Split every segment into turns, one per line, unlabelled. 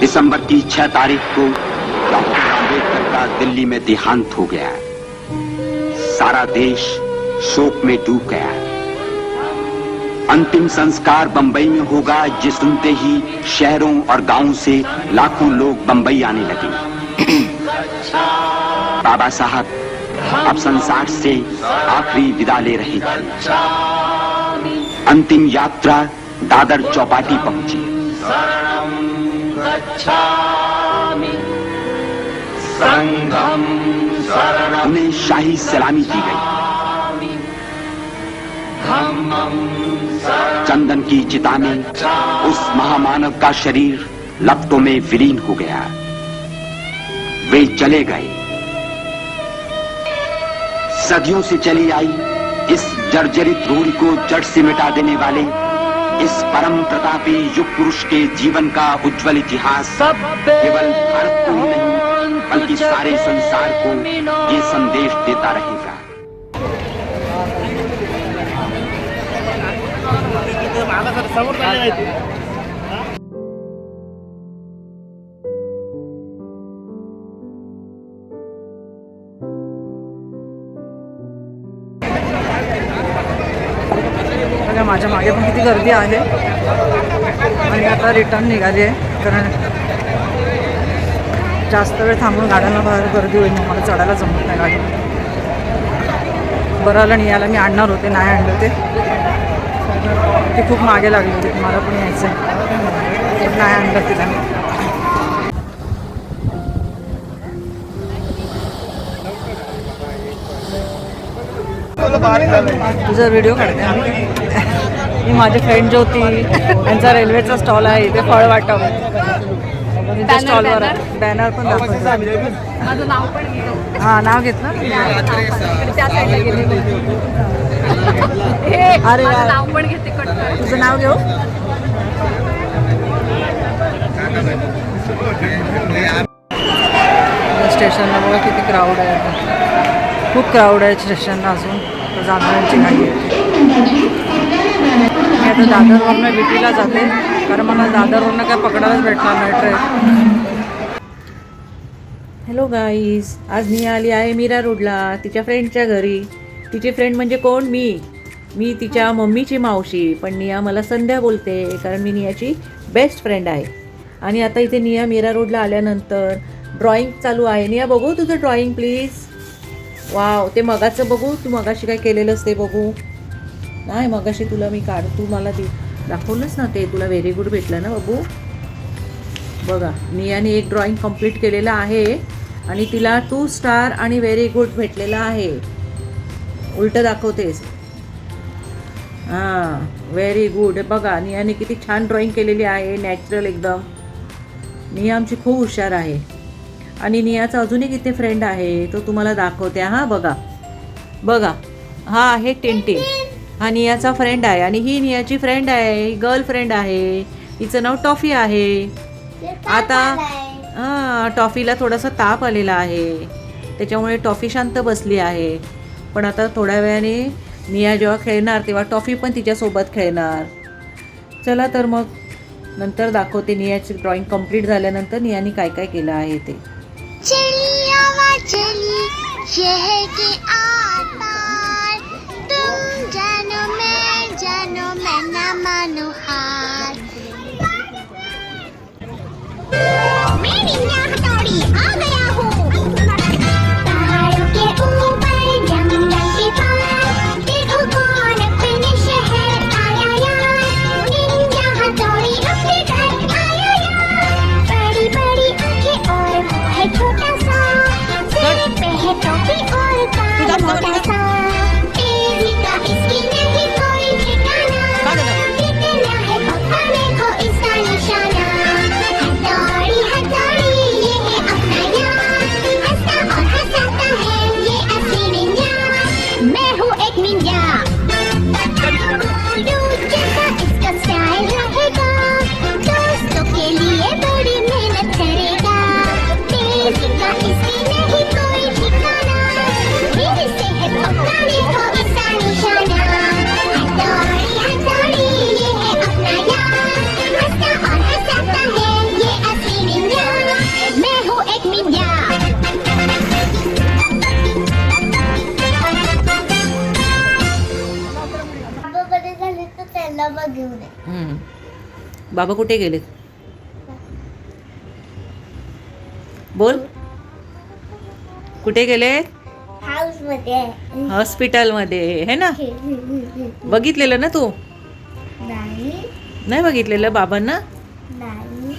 दिसंबर की छह तारीख को डॉक्टर आम्बेडकर का दिल्ली में देहांत हो गया सारा देश शोक में डूब गया अंतिम संस्कार बंबई में होगा, ये सुनते ही शहरों और गाँवों से लाखों लोग बंबई आने लगे। बाबा साहब अब संसार से आखिरी विदा ले रहे थे अंतिम यात्रा दादर चौपाटी पहुँची। उन्हें शाही सलामी दी गई। चंदन की चिता में उस महामानव का शरीर लपटों में विलीन हो गया। वे चले गए। सदियों से चली आई इस जर्जरित रूढ़ को जड़ से मिटा देने वाले इस परम प्रतापी युग पुरुष के जीवन का उज्जवल इतिहास केवल भारत को ही नहीं बल्कि सारे संसार को ये संदेश देता रहेगा।
बघा माझ्या मागे पण किती गर्दी आहे. आणि आता रिटर्न निघाली आहे. कारण जास्त वेळ थांबून गाड्यांना बाहेर गर्दी होईल मग मला चढायला जमत नाही गाडी. बरं आलं नाही यायला मी आणणार होते नाही आणलं ते. ती खूप मागे लागली होती मला पण यायचं आहे नाही आणलं तिला तुझा व्हिडिओ काढते. ही माझी फ्रेंड ज्योती त्यांचा रेल्वेचा स्टॉल आहे इथे फळ वाटप. त्यांच्या स्टॉलवर बॅनर पण दाखवतो
माझं नाव पण घेतो.
हा नाव घेतलं?
हे
अरे
माझं
यार.
नाव पण घेते कट कर.
तुझं नाव घेऊ? स्टेशनला बघा किती क्राऊड आहे. खूप क्राऊड आहे स्टेशनला अजून. तर जाणाऱ्यांची गाडी मी आता दादरवरनं विटीला जाते कारण मला दादरवरनं काय पकडायलाच भेटणार नाही ट्रेन. हॅलो गाईज आज मी आली आहे मीरा रोडला तिच्या फ्रेंडच्या घरी. तिची फ्रेंड म्हणजे कोण? मी. मी तिच्या मम्मीची मावशी पण निया मला संध्या बोलते कारण मी नियाची बेस्ट फ्रेंड आहे. आणि आता इथे निया मीरा रोडला आल्यानंतर ड्रॉइंग चालू आहे. निया बघू तुझं ड्रॉइंग प्लीज वाव ते मगाचं बघू तू मगाशी काय केलेलंस ते बघू. नाही मगाशी तुला मी काढ तू मला ते दाखवलंच ना ते तुला व्हेरी गुड भेटलं ना बघू. बघा नियाने एक ड्रॉइंग कंप्लीट केलेलं आहे आणि तिला टू स्टार आणि व्हेरी गुड भेटलेला आहे. उलटं दाखवतेस. हां व्हेरी गुड बघा नियाने किती छान ड्रॉइंग केलेली आहे नॅचरल एकदम. निया आमची खूप हुशार आहे. आणि नियाचा अजून एक इथे फ्रेंड आहे तो तुम्हाला दाखवते. हा बघा. बघा. हा आहे टेंटे. हा नियाचा फ्रेंड आहे आणि ही नियाची फ्रेंड आहे गर्ल फ्रेंड आहे. हिचं नाव टॉफी आहे. आता हां टॉफीला थोडासा ताप आलेला आहे. त्याच्यामुळे टॉफी शांत बसली आहे. पण आता थोड्या वेळाने निया जेव्हा खेळणार तेव्हा टॉफी पण तिच्यासोबत खेळणार. चला तर मग नंतर दाखवते नियाची ड्रॉइंग कंप्लीट झाल्यानंतर नियाने काय काय केलं आहे ते.
चली शहर के आर
बाबा कुठे गेलेत बोल. कुठे गेलेत
हाऊसमध्ये
हॉस्पिटलमध्ये हे ना? बघितलेलं ना तू?
नाही.
नाही बघितलेलं बाबांना?
नाही.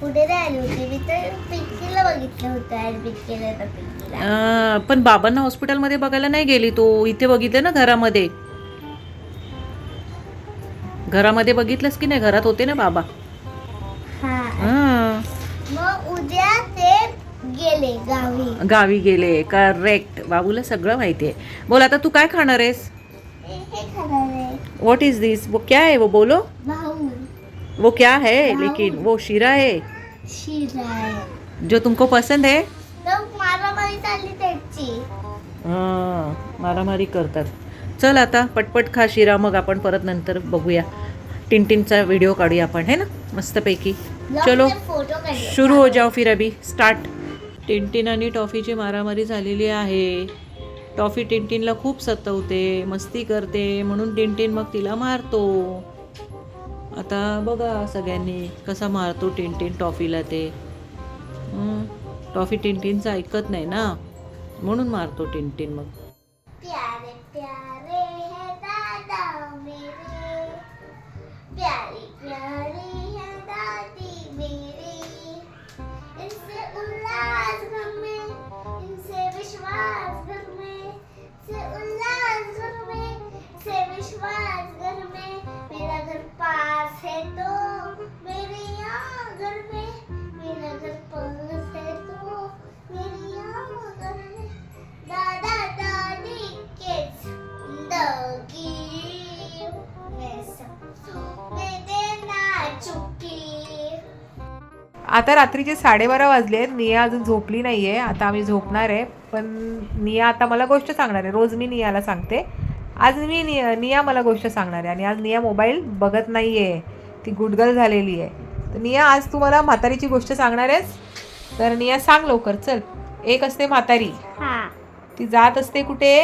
पुढे राहिली होती? मी तर पिंकीला बघितलं होतं ऍडमिट केलं होतं पिंकीला
अं, पण बाबांना हॉस्पिटलमध्ये बघायला नाही गेली तू. इथे बघितलं ना घरामध्ये. घरामध्ये बघितलंस की नाही? घरात होते ना बाबा.
हा. मग उद्या ते गेले गावी.
गावी गेले. करेक्ट बाबूला सगळं माहिती आहे. बोल आता तू काय खाणार आहेस? व्हाट इज दिस वो क्या है वो? बोलो. वो क्या है? लेकिन वो शीरा है.
शिरा आहे.
जो तुमको पसंद है?
तर मारामारी चालली त्याची.
हां, मारामारी करतात. चल आता पटपट खा शिरा मग आपण परत नंतर बघूया. टिनटिनचा व्हिडिओ काढूया आपण है ना? मस्तपैकी. चलो शुरू हो जाओ फिर अभी. स्टार्ट टिनटिन आणि टॉफीची मारामारी झालेली आहे. टॉफी टिनटिनला खूप सतवते मस्ती करते म्हणून टिनटिन मग तिला मारतो. आता बघा सगळ्यांनी कसा मारतो टिनटिन टॉफीला ते. टॉफी टिनटिनचं ऐकत नाही ना? म्हणून मारतो टिनटिन मग.
प्यारी प्यारी है दादी मेरी इनसे उल्लास घर में इनसे विश्वास घर में से उल्लास घर में से विश्वास
आता रात्रीचे साडेबारा वाजले आहेत. निया अजून झोपली नाही आहे आता आम्ही झोपणार आहे. पण निया आता मला गोष्ट सांगणार आहे. रोज मी नियाला सांगते. आज मी निया निया मला गोष्ट सांगणार आहे. आणि आज निया मोबाईल बघत नाही आहे ती गुडगल झालेली आहे. तर निया आज तू मला म्हातारीची गोष्ट सांगणार आहेस? तर निया सांग लवकर. चल. एक असते म्हातारी. ती जात असते कुठे?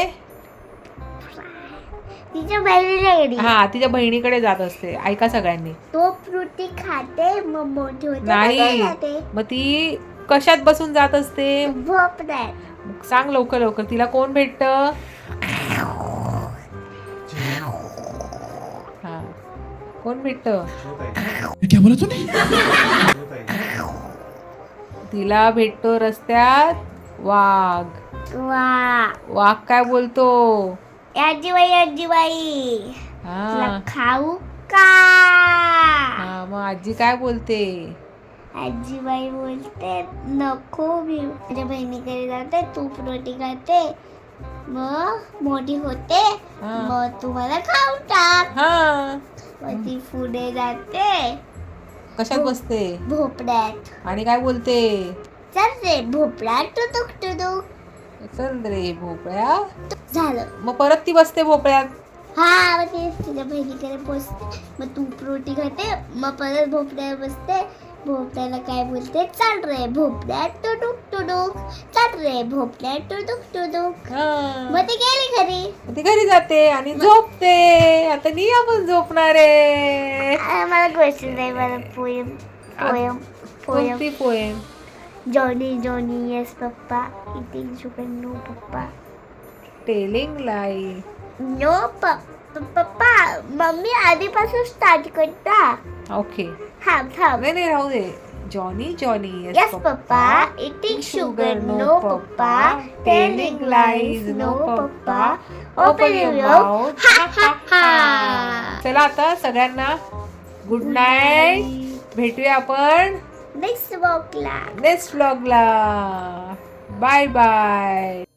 तिच्या बहिणीला गेली
हा तिच्या बहिणीकडे जात असते. ऐका सगळ्यांनी.
तो फ्रुटी खाते मग मोठी होते
नाही.
मग
ती कशात बसून जात असते? सांग लवकर लवकर. तिला कोण भेटत? हा. कोण भेटत?
क्या बोला तूने
तिला भेटतो रस्त्यात वाघ.
वा
वाघ काय बोलतो?
आजीबाई आजीबाई.
हा.
खाऊ का?
हा मग आजी काय बोलते?
आजीबाई बोलते नको मी माझ्या बहिणीकडे जाते तूप रोटी खाते. मग मोठी होते
हा.
मग तुम्हाला खाऊन टाक.
हा.
मग ती पुढे जाते.
कशात बसते?
भोपड्यात
आणि काय बोलते?
चल रे भोपळा टुटुक टुटुक
चल रे भोपळ्या.
झालं.
मग परत ती बसते भोपळ्यात.
हा मग ती तिच्या बहिणीकडे पोचते मग तूप रोटी खाते मग परत भोपड्यावर बसते. भोपड्याला काय बोलते? चाल रे भोपड्या टुटुक टुटुक चाल रे भोपड्या टुटुक टुटुक
हा.
मग ती गेली घरी.
मग ती घरी जाते आणि झोपते. आता निया पण झोपणार आहे.
आ, मला गोष्ट नाही मला पोयम पोयम पोयम
कोणती poem
Johnny Johnny yes papa eating sugar no papa
telling lie
no papa mummy आधीपासून स्टार्ट करता.
ओके
थांब थांब.
नाही नाही राहू दे. जॉनी जॉनी
Yes, Papa. Eating sugar, no, Papa. Telling lies, no, Papa. Open your mouth. Ha, ha, ha.
चला आता सगळ्यांना गुड नाईट भेटूया आपण.
ನೆಕ್ಸ್ಟ್ ವ್ಲಾಗ್ಲ
ನೆಕ್ಸ್ಟ್ ವ್ಲಾಗ್ಲ ಬಾಯ್ ಬಾಯ್